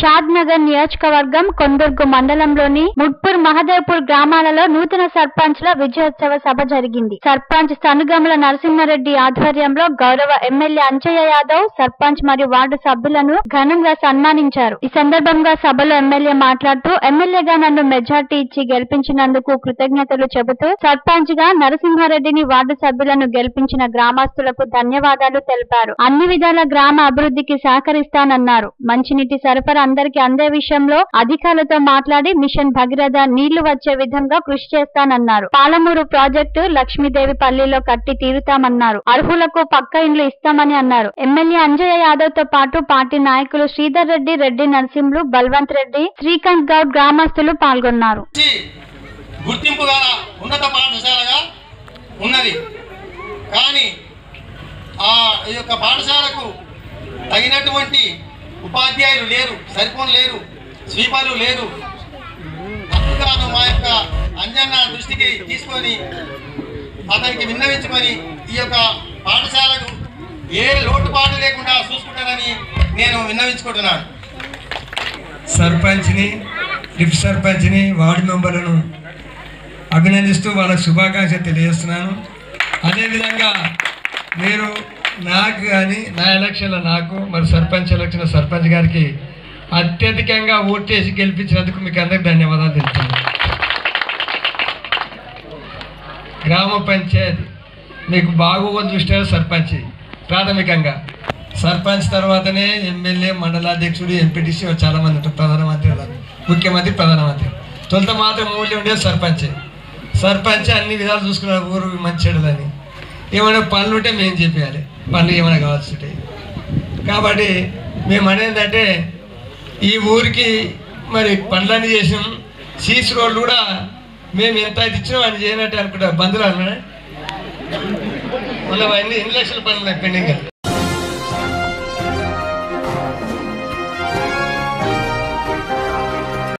షాద్ నగర్ నియోజకవర్గం కొందుర్గు మండలంలోని ముడ్పూర్ మహదేవ్పూర్ గ్రామాలలో నూతన సర్పంచ్ల విజయోత్సవ సభ జరిగింది. సర్పంచ్ సనుగముల నరసింహారెడ్డి ఆధ్వర్యంలో గౌరవ ఎమ్మెల్యే అంచయ్య యాదవ్ సర్పంచ్ మరియు వార్డు సభ్యులను ఘనంగా సన్మానించారు. ఈ సందర్భంగా సభలో ఎమ్మెల్యే మాట్లాడుతూ ఎమ్మెల్యేగా నన్ను మెజార్టీ ఇచ్చి గెలిపించినందుకు కృతజ్ఞతలు చెబుతూ సర్పంచ్గా నరసింహారెడ్డిని వార్డు సభ్యులను గెలిపించిన గ్రామస్తులకు ధన్యవాదాలు తెలిపారు. అన్ని విధాల గ్రామ అభివృద్ధికి సహకరిస్తానన్నారు. మంచినీటి సరఫరా అందరికీ అందే విషయంలో అధికారులతో మాట్లాడి మిషన్ భగీరథ నీళ్ళు వచ్చే విధంగా కృషి చేస్తానన్నారు. పాలమూరు ప్రాజెక్టు లక్ష్మీదేవి పల్లిలో కట్టి తీరుతామన్నారు. అర్హులకు పక్క ఇండ్లు ఇస్తామని అన్నారు. ఎమ్మెల్యే అంజయ్య యాదవ్తో పాటు పార్టీ నాయకులు శ్రీధర్ రెడ్డి రెడ్డి నరసింహులు బల్వంత్ రెడ్డి శ్రీకాంత్ గౌడ్ గ్రామస్తులు పాల్గొన్నారు. గుర్తింపు గల ఉన్నత పాఠశాలగా ఉన్నది. కానీ ఆ యొక్క పాఠశాలకు తగినటువంటి ఉపాధ్యాయులు లేరు సరిపోను లేరు స్వీపర్లు లేరు. అందుకు మా యొక్క అంజన్న దృష్టికి తీసుకొని అతనికి విన్నవించుకొని ఈ యొక్క పాఠశాలకు ఏ లోటుపాటు లేకుండా చూసుకుంటానని నేను విన్నవించుకుంటున్నాను. సర్పంచ్ని డిప్ సర్పంచ్ని వార్డు మెంబర్లను అభినందిస్తూ వాళ్ళకు శుభాకాంక్షలు తెలియజేస్తున్నాను. అదేవిధంగా మీరు నాకు కానీ నా ఎలక్షన్లో నాకు మరి సర్పంచ్ ఎలక్షన్ సర్పంచ్ గారికి అత్యధికంగా ఓటేసి గెలిపించినందుకు మీకు అందరికి ధన్యవాదాలు తెలుపుతున్నాను. గ్రామ పంచాయతీ మీకు బాగోగులు దృష్ట్యా సర్పంచ్ ప్రాథమికంగా. సర్పంచ్ తర్వాతనే ఎమ్మెల్యే మండలాధ్యక్షుడు ఎంపీటీసీ చాలామంది ఉంటారు. ప్రధానమంత్రి ముఖ్యమంత్రి ప్రధానమంత్రి. తొలుత మాత్రం మూల్యం ఉండేది సర్పంచ్. సర్పంచ్ అన్ని విధాలు చూసుకున్నారు ఊరు మంచి చెడులని. ఏమైనా పనులు ఉంటే మేము చెప్పేయాలి. పనులు ఏమైనా కావాల్సి ఉంటాయి కాబట్టి మేము అనేదంటే ఈ ఊరికి మరి పనులన్నీ చేసినాం. సీసీ రోడ్లు కూడా మేము ఎంత ఇచ్చినాం అని చేయనట్టు అనుకుంటా. బంధువులు అన్నా మళ్ళీ ఎన్ని లక్షల పనులు పెండింగ్